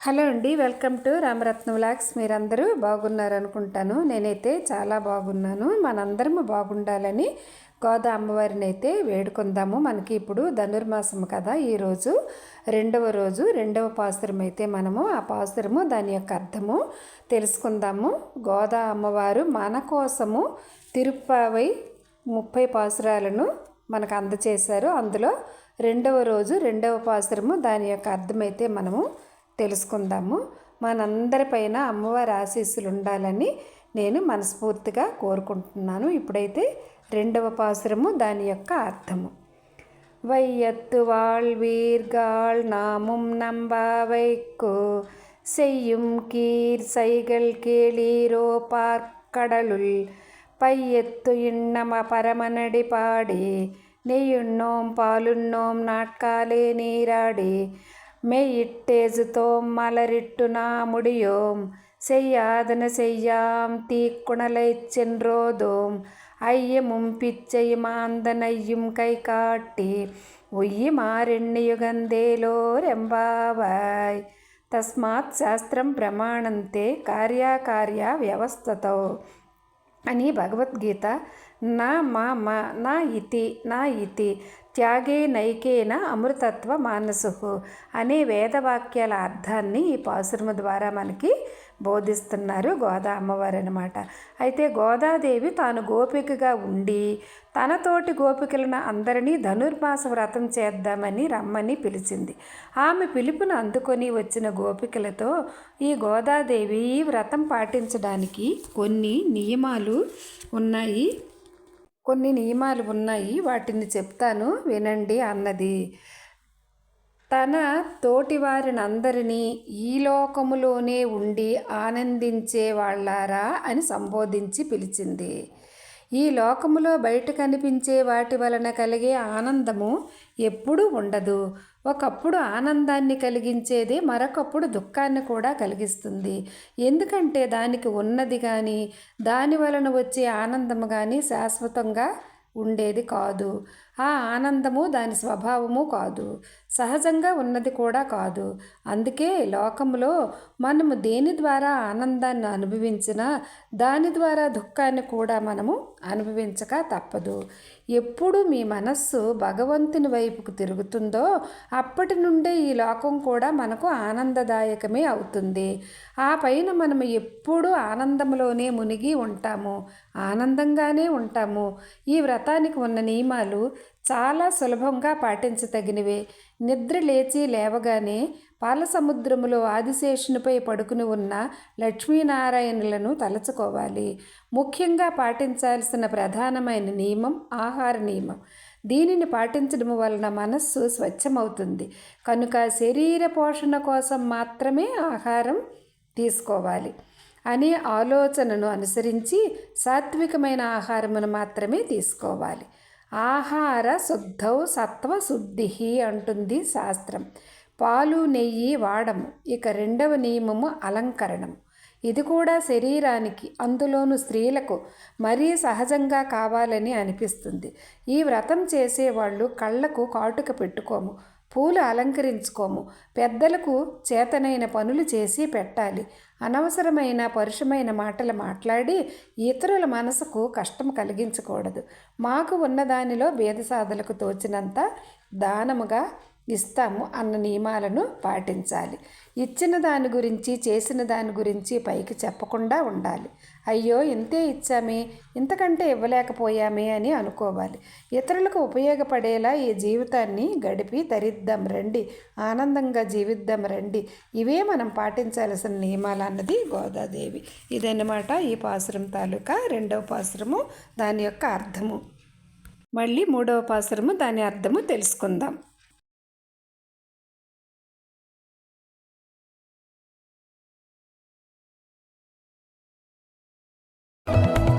Hello అండి welcome to Ramaratna vlogs. మీరందరూ బాగున్నారు అనుకుంటాను నేనైతే చాలా బాగున్నాను. మనందరము బాగుండాలని గోదా అమ్మవారిని అయితే వేడుకుందాము. మనకి ఇప్పుడు ధనుర్మాసం కదా ఈరోజు రెండవ రోజు రెండవ పాసురం అయితే మనము ఆ పాసురము దాని యొక్క అర్థము తెలుసుకుందాము. గోదా అమ్మవారు మన కోసము తిరుప్పావై ముప్పై పాసురాలను మనకు అందచేశారు. అందులో రెండవ రోజు రెండవ పాసురము దాని యొక్క అర్థమైతే మనము తెలుసుకుందాము మనందరిపైన అమ్మవారి ఆశీస్సులు ఉండాలని నేను మనస్ఫూర్తిగా కోరుకుంటున్నాను ఇప్పుడైతే రెండవ పాసురము దాని యొక్క అర్థము வையத்து வாழ்வீர்கள் நாமும் நம்பாவைக்கு செய்யும் கீர் சைகள் கேளீரோ பார்க்கடலுள் பையத்து இன்னம பரமனடி பாடி நெய்யுண்ணோம் பாலுண்ணோம் நாட்காலே நீராடி மெய்யிட்டேசுதோம் மலரிட்டு முடியோம் செய்யாதன செய்யாம் தீக்குணலைச் சென்றோதோம் ஐயமும் பிச்சையும் ஆந்தனையும் கை காட்டி ఉయ్యిమారెణ్యయుగందేలోరెంబావాయ్ తస్మాత్ శాస్త్రం ప్రమాణంతే కార్యకార్య వ్యవస్థతో అని భగవద్గీత నా మా మా నా ఇతి నా ఇతి త్యాగే నైకేన అమృతత్వ మానసు అనే వేదవాక్యాల అర్థాన్ని ఈ పాశురము ద్వారా మనకి బోధిస్తున్నారు గోదా అమ్మవారు అనమాట అయితే గోదాదేవి తాను గోపికగా ఉండి తనతోటి గోపికలను అందరినీ ధనుర్మాస వ్రతం చేద్దామని రమ్మని పిలిచింది. ఆమె పిలుపును అందుకొని వచ్చిన గోపికలతో ఈ గోదాదేవి ఈ వ్రతం పాటించడానికి కొన్ని నియమాలు ఉన్నాయి. కొన్ని నియమాలు ఉన్నాయి వాటిని చెప్తాను వినండి అన్నది. తన తోటివారినందరినీ ఈ లోకములోనే ఉండి ఆనందించే వాళ్ళారా అని సంబోధించి పిలిచింది. ఈ లోకములో బయట కనిపించే వాటి వలన కలిగే ఆనందము ఎప్పుడూ ఉండదు. ఒకప్పుడు ఆనందాన్ని కలిగించేది మరొకప్పుడు దుఃఖాన్ని కూడా కలిగిస్తుంది. ఎందుకంటే దానికి ఉన్నది కానీ దాని వలన వచ్చే ఆనందము కానీ శాశ్వతంగా ఉండేది కాదు. ఆ ఆనందము దాని స్వభావము కాదు. సహజంగా ఉన్నది కూడా కాదు. అందుకే లోకంలో మనము దేని ద్వారా ఆనందాన్ని అనుభవించినా దాని ద్వారా దుఃఖాన్ని కూడా మనము అనుభవించక తప్పదు. ఎప్పుడు మీ మనస్సు భగవంతుని వైపుకు తిరుగుతుందో అప్పటి నుండే ఈ లోకం కూడా మనకు ఆనందదాయకమే అవుతుంది. ఆ పైన మనం ఎప్పుడూ ఆనందంలోనే మునిగి ఉంటాము ఆనందంగానే ఉంటాము. ఈ వ్రతానికి ఉన్న నియమాలు చాలా సులభంగా పాటించదగినవే. నిద్ర లేచి లేవగానే పాలసముద్రములో ఆదిశేషునిపై పడుకుని ఉన్న లక్ష్మీనారాయణులను తలచుకోవాలి. ముఖ్యంగా పాటించాల్సిన ప్రధానమైన నియమం ఆహార నియమం. దీనిని పాటించడం వలన మనస్సు స్వచ్ఛమవుతుంది. కనుక శరీర పోషణ కోసం మాత్రమే ఆహారం తీసుకోవాలి అనే ఆలోచనను అనుసరించి సాత్వికమైన ఆహారమును మాత్రమే తీసుకోవాలి. ఆహార శుద్ధౌ సత్వశుద్ధి అంటుంది శాస్త్రం. పాలు నెయ్యి వాడము ఇక రెండవ నియమము అలంకరణం. ఇది కూడా శరీరానికి అందులోను స్త్రీలకు మరీ సహజంగా కావాలని అనిపిస్తుంది. ఈ వ్రతం చేసేవాళ్ళు కళ్ళకు కాటుక పెట్టుకోము. పూలు అలంకరించుకోము. పెద్దలకు చేతనైన పనులు చేసి పెట్టాలి. అనవసరమైన పరుషమైన మాటలు మాట్లాడి ఇతరుల మనసుకు కష్టం కలిగించకూడదు. మాకు ఉన్నదానిలో భేదసాధలకు తోచినంత దానముగా ఇస్తాము అన్న నియమాలను పాటించాలి. ఇచ్చిన దాని గురించి చేసిన దాని గురించి పైకి చెప్పకుండా ఉండాలి. అయ్యో ఇంతే ఇచ్చామే ఇంతకంటే ఇవ్వలేకపోయామే అని అనుకోవాలి. ఇతరులకు ఉపయోగపడేలా ఈ జీవితాన్ని గడిపి తరిద్దాం రండి ఆనందంగా జీవిద్దాం రండి. ఇవే మనం పాటించాల్సిన నియమాలు అన్నది గోదాదేవి. ఇదన్నమాట ఈ పాసురం తాలూకా రెండవ పాసురము దాని యొక్క అర్థము. మళ్ళీ మూడవ పాసురము దాని అర్థము తెలుసుకుందాం. you